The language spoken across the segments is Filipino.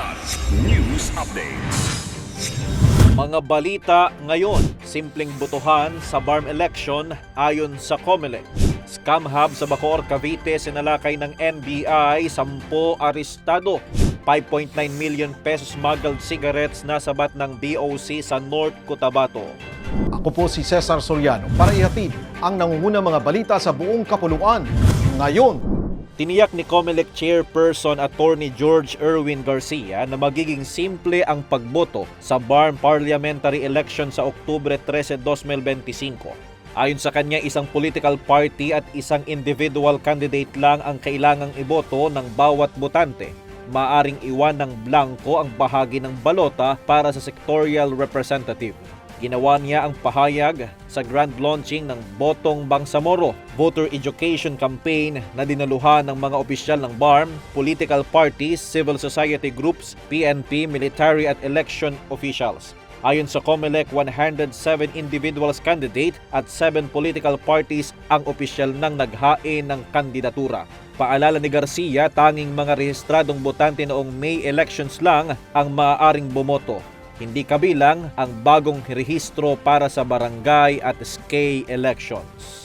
Kilat News Updates. Mga balita ngayon, simpleng botohan sa BARM election ayon sa COMELEC. Scam hub sa Bacoor, Cavite, sinalakay ng NBI, 10 arestado. 5.9 million pesos smuggled cigarettes na sabat ng BOC sa North Cotabato. Ako po si Cesar Soriano para ihatid ang nangungunang mga balita sa buong kapuluan. Ngayon, Tiniyak ni COMELEC Chairperson Attorney George Erwin Garcia na magiging simple ang pagboto sa BARM Parliamentary Election sa Oktubre 13, 2025. Ayon sa kanya, isang political party at isang individual candidate lang ang kailangang iboto ng bawat botante. Maaring iwan ng blanco ang bahagi ng balota para sa sectorial representative. Ginawa niya ang pahayag sa grand launching ng Botong Bangsamoro voter education campaign na dinaluhan ng mga opisyal ng BARM, political parties, civil society groups, PNP, military at election officials. Ayon sa COMELEC, 107 individuals candidate at 7 political parties ang opisyal ng naghain ng kandidatura. Paalala ni Garcia, tanging mga rehistradong botante noong May elections lang ang maaaring bumoto. Hindi kabilang ang bagong rehistro para sa barangay at SK elections.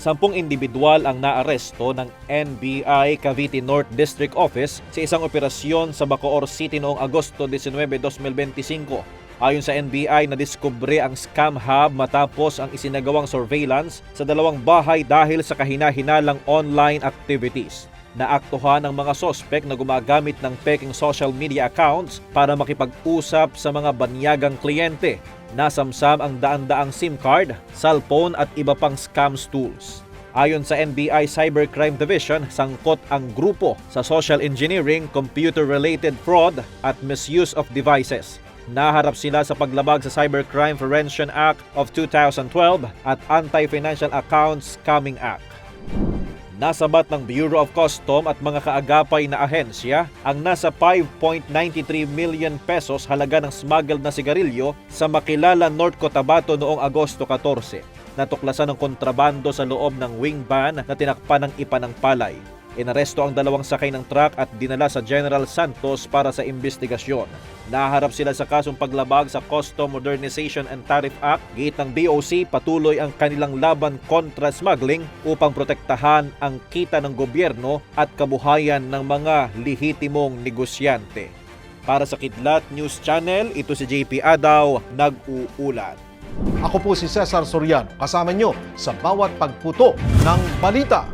Sampung individual ang naaresto ng NBI Cavite North District Office sa isang operasyon sa Bacoor City noong Agosto 19, 2025. Ayon sa NBI, nadiskubre ang scam hub matapos ang isinagawang surveillance sa dalawang bahay dahil sa kahina-hinalang online activities. Naaktuhan ang mga sospek na gumagamit ng peking social media accounts para makipag-usap sa mga banyagang kliyente. Nasamsam ang daan-daang SIM card, cellphone at iba pang scams tools. Ayon sa NBI Cybercrime Division, sangkot ang grupo sa social engineering, computer-related fraud at misuse of devices. Naharap sila sa paglabag sa Cybercrime Prevention Act of 2012 at Anti-Financial Accounts Scamming Act. Nasabat ng Bureau of Custom at mga kaagapay na ahensya ang nasa 5.93 million pesos halaga ng smuggled na sigarilyo sa makilala North Cotabato noong Agosto 14. Natuklasan ng kontrabando sa loob ng wing van na tinakpan ng ipa ng palay. Inaresto ang dalawang sakay ng truck at dinala sa General Santos para sa investigasyon. Naharap sila sa kasong paglabag sa Custom Modernization and Tariff Act. Gate ng BOC patuloy ang kanilang laban kontra smuggling upang protektahan ang kita ng gobyerno at kabuhayan ng mga lehitimong negosyante. Para sa Kidlat News Channel, ito si JP Adaw, nag-uulat. ako po si Cesar Soriano kasama nyo sa bawat pagputo ng balita.